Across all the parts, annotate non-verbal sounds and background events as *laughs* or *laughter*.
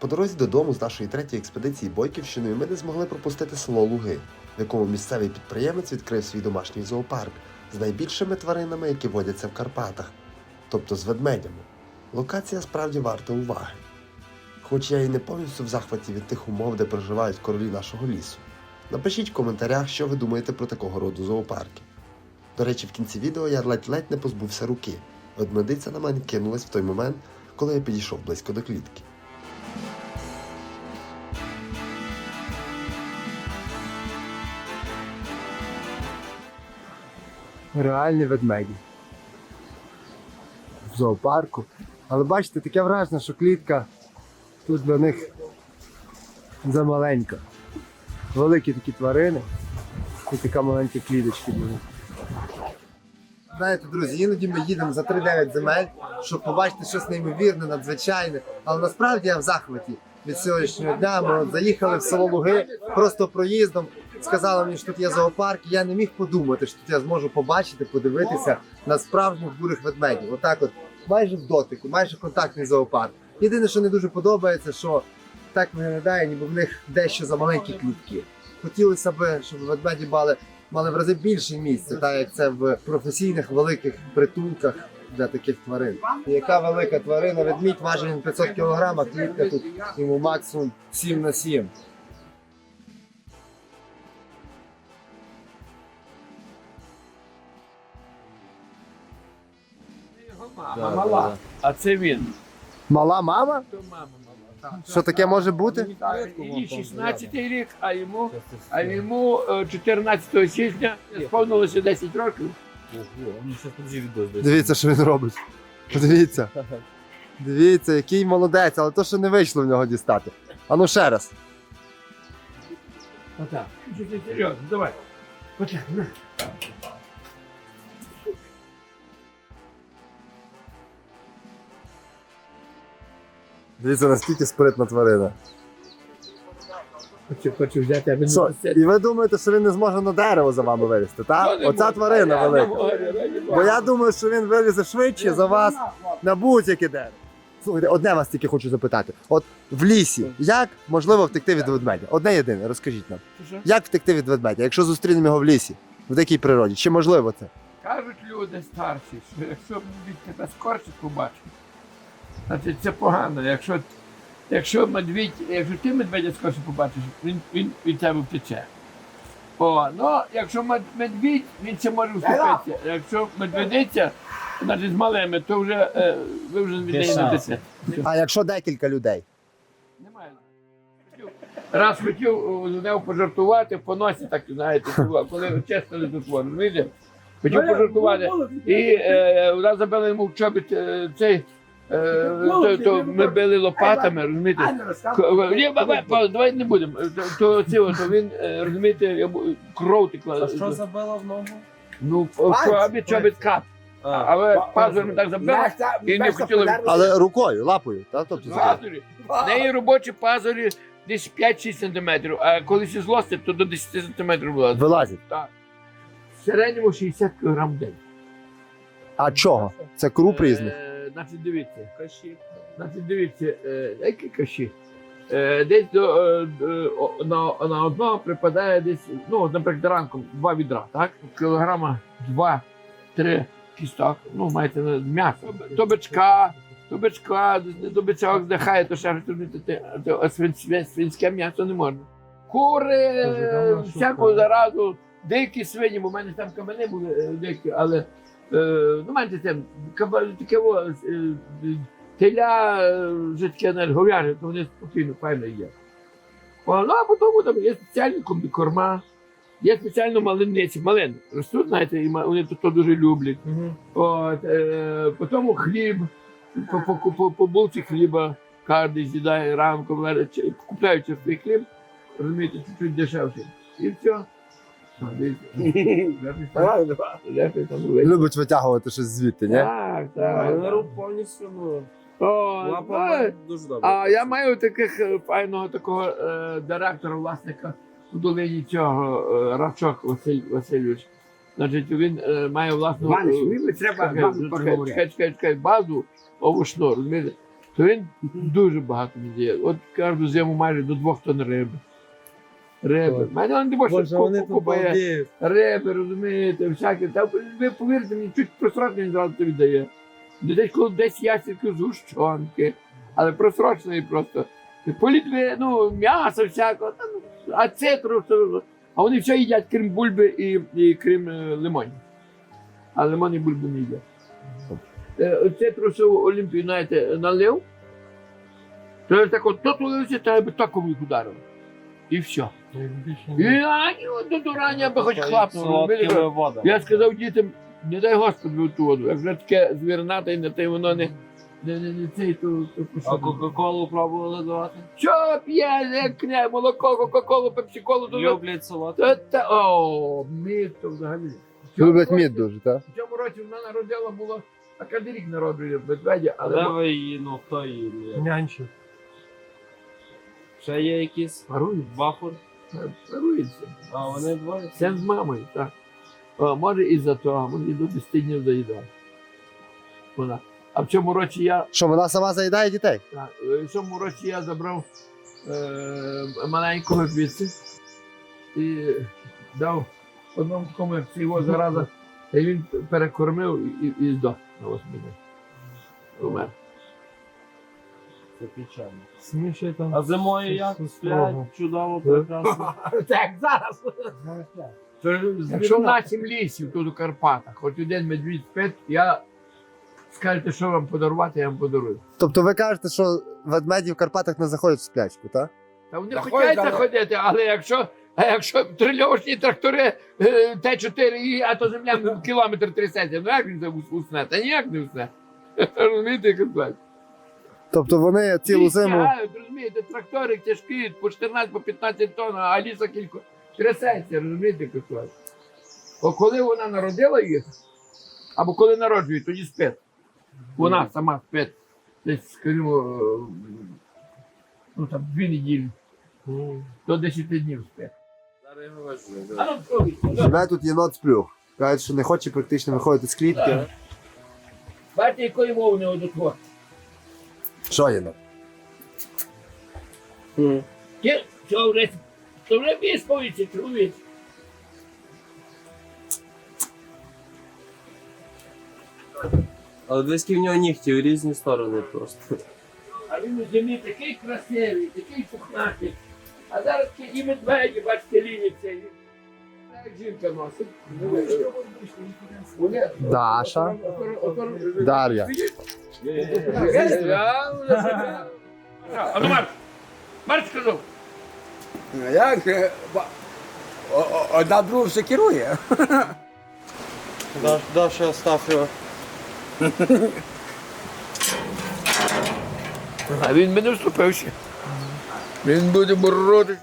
По дорозі додому з нашої третьої експедиції Бойківщиною ми не змогли пропустити село Луги, в якому місцевий підприємець відкрив свій домашній зоопарк з найбільшими тваринами, які водяться в Карпатах, тобто з ведмедями. Локація справді варта уваги. Хоч я і не повністю в захваті від тих умов, де проживають королі нашого лісу. Напишіть в коментарях, що ви думаєте про такого роду зоопарки. До речі, в кінці відео я ледь-ледь не позбувся руки. Ведмедиця на мене кинулась в той момент, коли я підійшов близько до клітки. Реальні ведмеді. В зоопарку. Але бачите, таке враження, що клітка тут для них замаленька. Великі такі тварини і така маленька кліточка для. Знаєте, друзі, іноді ми їдемо за 3-9 земель, щоб побачити щось неймовірне, надзвичайне. Але насправді я в захваті від сьогоднішнього дня. Ми заїхали в село Луги просто проїздом. Сказали мені, що тут є зоопарк. і Я не міг подумати, що тут я зможу побачити, подивитися на справжніх бурих ведмедів. Отак, от майже в дотику, майже контактний зоопарк. Єдине, що не дуже подобається, що так виглядає, ніби в них дещо за маленькі клітки. Хотілося б, щоб ведмеді мали, мали в рази більше місця, так як це в професійних великих притулках для таких тварин. Яка велика тварина, ведмідь важить 500 кг, а клітка тут йому максимум 7 на 7. Мама мала, а це він. Мала мама? То мама мала. Що таке може бути? Їй 16 рік, а йому, а йому е, 14 січня сповнилося 10 років. Дивіться, що він робить. Подивіться. Дивіться, який молодець, але то, що не вийшло в нього дістати. А ну ще раз. Отак. Серйозно, давай. Отак, на. Дивіться, наскільки спритна тварина. Хочу, хочу взяти, а він Що, і ви думаєте, що він не зможе на дерево за вами вилізти, так? Оця тварина велика. Бо я думаю, що він вилізе швидше за вас на будь-яке дерево. Слухайте, одне вас тільки хочу запитати. От в лісі, як можливо втекти від ведмедя? Одне єдине, розкажіть нам. Як втекти від ведмедя, якщо зустрінемо його в лісі, в дикій природі? Чи можливо це? Кажуть люди старші, що якщо від тебе скорчить побачить, значить це погано. Якщо, якщо медвідь, якщо ти медведя скорше побачиш, він, він від тебе втече. О, ну, якщо мед- медвідь, він ще може вступитися. Якщо медведиця, значить з малими, то вже е, ви вже від неї не втечете. А якщо декілька людей? Немає. Раз хотів з ним пожартувати, по носі так, знаєте, коли чесно воно, розумієте? Хотів пожартувати. І е, у нас забили йому в чобіт е, цей. Е, то, то ми били лопатами, розумієте? Ні, ба- ба- ба- давай не будемо. То, то, це, то він, е, розумієте, йому кров текла. А що забило в ногу? Ну, чобіт, чобіт кап. Але пазуром так забили, і не хотіли Але рукою, лапою, так? Тобто, Пазурі. В неї робочі пазурі десь 5-6 см, а коли сі злостить, то до 10 см було. вилазять. Так. В середньому 60 кг в день. А чого? Це круп різних. Значить, дивіться. Каші. Значить, дивіться, е, які каші. Е, десь до, е, на, на одного припадає десь, ну, наприклад, ранком два відра, так? Кілограма два-три кісток, ну, маєте м'ясо. То бичка, то до бичок здихає, то ще свинське м'ясо не можна. Кури, е, всяку заразу, дикі свині, бо в мене там кабани були дикі, але ну, маєте там таке е, е, теля е, навіть говяже, то вони спокійно файно є. Ну, а потім там є спеціальні корма, є спеціально малиниці, малини. Ростуть, знаєте, і вони то, дуже люблять. От, е, потім хліб, по, по, по, по, булці хліба кожен з'їдає ранком, купляють чистий хліб, розумієте, чуть-чуть дешевше. І все. Любить витягувати щось звідти, ні? Так, так. Неру повністю, ну, О, лапа ну, дуже добре. а я маю таких е, файного такого е, директора, власника у долині цього е, Равчок Василь Васильович. Значить, він е, має власну е, треба чекай, базу чекай, поговорити. чекай, чекай, чекай, базу овочну, розумієте? то він дуже багато дає. От кожну зиму майже до двох тонн риби. Риби. У мене не більше Боже, купує балдіють. риби, розумієте, всяке. Та ви повірте мені, чуть просрочно він зразу тобі дає. Десь коли десь ясірки згущенки, але просрочений просто. Політві, ну, м'ясо всякого, та, ну, а цитру, все, а вони все їдять, крім бульби і, і крім е, лимонів. А лимон і бульбу не їдять. Е, Цитрусову Олімпію, знаєте, налив, то я так от тут улився, та я би їх ударив. І все. І ані от до дурання би хоч розумієте? Я сказав дітям, не дай Господи в ту воду. Як вже таке звірнате, не те воно не, не, не, не цей, то, то А. Кока-Колу пробували давати? Що п'є, як не, молоко, кока-колу, пепсі-колу, то Люблять солодке. та, та, о, мід то взагалі. В цьому Люблять році- мід дуже, так? В цьому році вона народила було, а кожен рік народжує в медведя, Але але ви її, ну хто її? Нянчу. Ще є якісь парується, бахур, парується. а вони двоє. Це з мамою, так. О, може і за того, може і до 10 днів. Вона. А в цьому році я Що, вона сама заїдає дітей? Так, е, в цьому році я забрав е, маленького звідси і дав одному комерції його зараза, і він перекормив і, і здох на восьмий день. Умер. Це печально. Смішай там. А зимою як? Сплять, чудово, прекрасно. *laughs* Так, зараз. Якщо в нас сім лісів тут у Карпатах, хоч один медвідь спить, я скажете, що вам подарувати, я вам подарую. Тобто ви кажете, що ведмеді в Карпатах не заходять в сплячку, так? Та вони Заходять, хочуть але- заходити, але якщо, а якщо трильовочні трактори е, Т4, і, а то земля *laughs* кілометр трясеться, ну як він це усне? Та ніяк не усне. *laughs* Розумієте, як це? Тобто вони цілу зиму. Тягають, розумієте, трактори тяжкі, по 14, по 15 тонн, а ліса кілько трясеться, розумієте, як це? О, коли вона народила їх, або коли народжує, тоді спить. Вона сама спить. Десь, скажімо, е, ну там дві неділі. До 10 днів спить. А ну. Живе тут єнот сплюх. Кажуть, що не хоче практично виходити з клітки. Бачите, якої мови не одотвор. Що єнот? Ті, що вже, то вже висповіться, чоловік. Але десь в нього нігті в різні сторони просто. А він у зимі такий красивий, такий пухнатий. А зараз і медведі, бачите, ліняться. і- Як жінка носить. Даша. Дар'я. А ну Марк! Марк сказав! Як? е, Одна другу все керує. Даша Астафєва. А він мене вступив ще. Він буде боротися.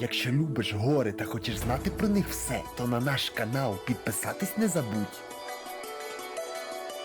Якщо любиш гори та хочеш знати про них все, то на наш канал підписатись не забудь.